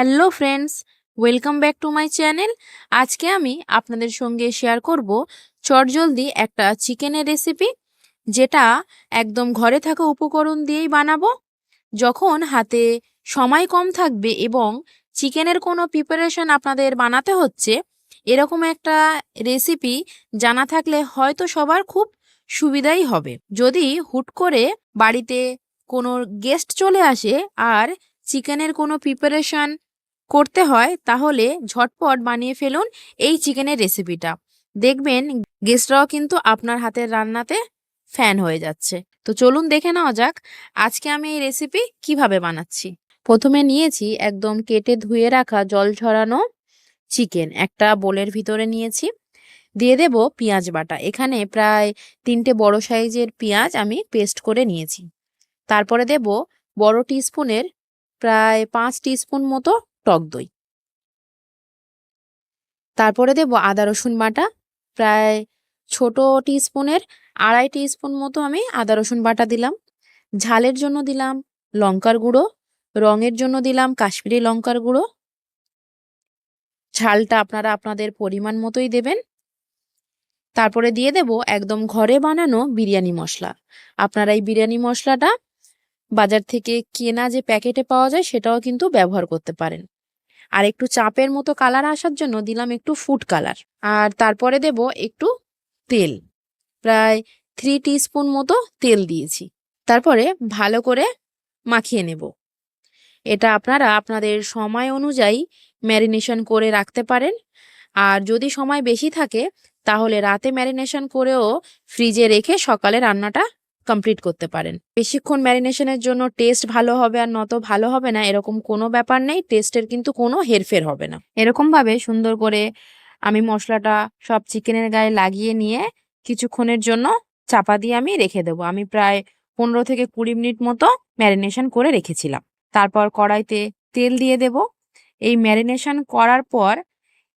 Hello friends, welcome back to my channel. আজকে আমি আপনাদের সঙ্গে শেয়ার করব চটজলদি একটা চিকেনের রেসিপি, যেটা একদম ঘরে থাকা উপকরণ দিয়েই বানাবো। যখন হাতে সময় কম থাকবে এবং চিকেনের কোনো প্রিপারেশন আপনাদের বানাতে হচ্ছে, এরকম একটা রেসিপি জানা থাকলে হয়তো সবার খুব সুবিধাই হবে। যদি হুট করে বাড়িতে কোনো গেস্ট চলে আসে আর চিকেনের কোনো প্রিপারেশন করতে হয়, তাহলে ঝটপট বানিয়ে ফেলুন এই চিকেনের রেসিপিটা। দেখবেন গেস্টরাও কিন্তু আপনার হাতের রান্নাতে ফ্যান হয়ে যাচ্ছে। তো চলুন দেখে নেওয়া যাক আজকে আমি এই রেসিপি কীভাবে বানাচ্ছি। প্রথমে নিয়েছি একদম কেটে ধুয়ে রাখা জল ঝরানো চিকেন। একটা বোলের ভিতরে নিয়েছি। দিয়ে দেব পেঁয়াজ বাটা। এখানে প্রায় তিনটে বড় সাইজের পেঁয়াজ আমি পেস্ট করে নিয়েছি। তারপরে দেব বড় টিস্পুনের প্রায় পাঁচ টিস্পুন মতো টক দই। তারপরে দেব আদা, রসুন বাটা। প্রায় ছোট টিস্পুনের, আড়াই টিস্পুন মতো আমি আদা, রসুন বাটা দিলাম। ঝালের জন্য দিলাম লঙ্কার গুঁড়ো। রঙের জন্য দিলাম কাশ্মীরি লঙ্কার গুঁড়ো। ঝালটা আপনারা আপনাদের পরিমাণ মতোই দেবেন। তারপরে দিয়ে দেব একদম ঘরে বানানো বিরিয়ানি মশলা। আপনারা এই বিরিয়ানি মশলাটা বাজার থেকে কেনা যে প্যাকেটে পাওয়া যায় সেটাও কিন্তু ব্যবহার করতে পারেন। আর একটু চাপের মতো কালার আসার জন্য দিলাম একটু ফুড কালার। আর তারপরে দেব একটু তেল। প্রায় থ্রি স্পুন মতো তেল দিয়েছি। তারপরে ভালো করে মাখিয়ে নেব। এটা আপনারা আপনাদের সময় অনুযায়ী ম্যারিনেশন করে রাখতে পারেন। আর যদি সময় বেশি থাকে, তাহলে রাতে ম্যারিনেশন করেও ফ্রিজে রেখে সকালে রান্নাটা কমপ্লিট করতে পারেন। বেশিক্ষণ ম্যারিনেশনের জন্য টেস্ট ভালো হবে আর নত ভালো হবে না, এরকম কোনো ব্যাপার নেই টেস্টের কিন্তু কোনো হেরফের হবে না। এরকমভাবে সুন্দর করে আমি মশলাটা সব চিকেনের গায়ে লাগিয়ে নিয়ে কিছুক্ষণের জন্য চাপা দিয়ে আমি রেখে দেবো। আমি প্রায় পনেরো থেকে কুড়ি মিনিট মতো ম্যারিনেশন করে রেখেছিলাম। তারপর কড়াইতে তেল দিয়ে দেব। এই ম্যারিনেশন করার পর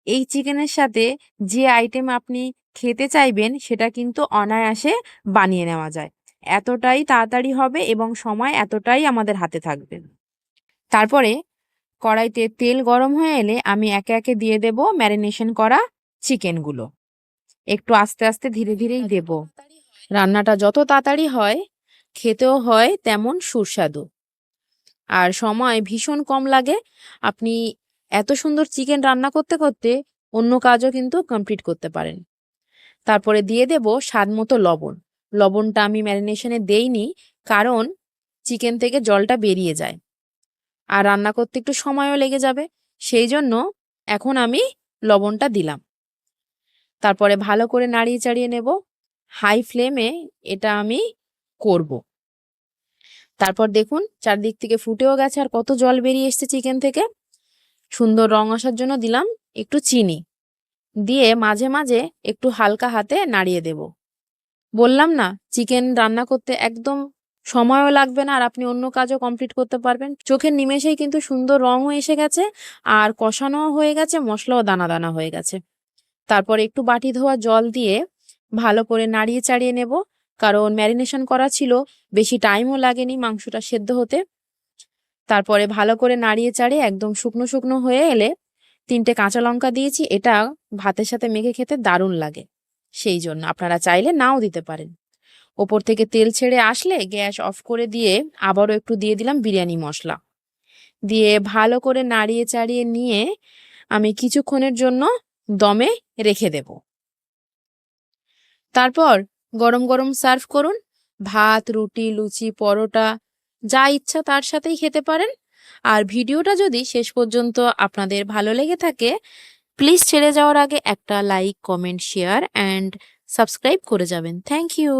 এই চিকেনের সাথে যে আইটেম আপনি খেতে চাইবেন, সেটা কিন্তু অনায়াসে বানিয়ে নেওয়া যায়। এতটাই তাড়াতাড়ি হবে এবং সময় এতটাই আমাদের হাতে থাকবে। তারপরে কড়াইতে তেল গরম হয়ে এলে আমি একে একে দিয়ে দেব ম্যারিনেশন করা চিকেনগুলো। একটু আস্তে আস্তে ধীরে ধীরেই দেব। রান্নাটা যত তাড়াতাড়ি হয়, খেতেও হয় তেমন সুস্বাদু। আর সময় ভীষণ কম লাগে। আপনি এত সুন্দর চিকেন রান্না করতে করতে অন্য কাজও কিন্তু কমপ্লিট করতে পারেন। তারপরে দিয়ে দেব স্বাদ মতো লবণ। লবণটা আমি ম্যারিনেশনে দেইনি, কারণ চিকেন থেকে জলটা বেরিয়ে যায়। আর রান্না করতে একটু সময়ও লেগে যাবে, সেই জন্য এখন আমি লবণটা দিলাম। তারপরে ভালো করে নাড়িয়ে চাড়িয়ে নেব। হাই ফ্লেমে এটা আমি করব। তারপর দেখুন, চারদিক থেকে ফুটেও গেছে আর কত জল বেরিয়ে এসছে চিকেন থেকে। সুন্দর রং আসার জন্য দিলাম একটু চিনি। দিয়ে মাঝে মাঝে একটু হালকা হাতে নাড়িয়ে দেব। বললাম না, চিকেন রান্না করতে একদম সময়ও লাগবে না আর আপনি অন্য কাজও কমপ্লিট করতে পারবেন। চোখের নিমেষেই কিন্তু সুন্দর রঙও এসে গেছে আর কষানোও হয়ে গেছে, মশলাও দানা দানা হয়ে গেছে। তারপর একটু বাটি ধোয়া জল দিয়ে ভালো করে নাড়িয়ে চাড়িয়ে নেব, কারণ ম্যারিনেশন করা ছিল, বেশি টাইমও লাগেনি মাংসটা সেদ্ধ হতে। তারপরে ভালো করে নাড়িয়ে চাড়িয়ে একদম শুকনো শুকনো হয়ে এলে তিনটে কাঁচা লঙ্কা দিয়েছি, এটা ভাতের সাথে মেখে খেতে দারুণ লাগে। সেই জন্য। আপনারা চাইলে নাও দিতে পারেন। ওপর থেকে তেল ছেড়ে আসলে গ্যাস অফ করে দিয়ে আবারও একটু দিয়ে দিলাম বিরিয়ানি মশলা। দিয়ে ভালো করে নাড়িয়ে চাড়িয়ে নিয়ে আমি কিছুক্ষণের জন্য দমে রেখে দেব। তারপর গরম গরম সার্ভ করুন। ভাত, রুটি, লুচি, পরোটা, যা ইচ্ছা তার সাথেই খেতে পারেন। আর ভিডিওটা যদি শেষ পর্যন্ত আপনাদের ভালো লেগে থাকে প্লিজ ছেড়ে যাওয়ার আগে একটা like comment share and subscribe করে যাবেন। Thank you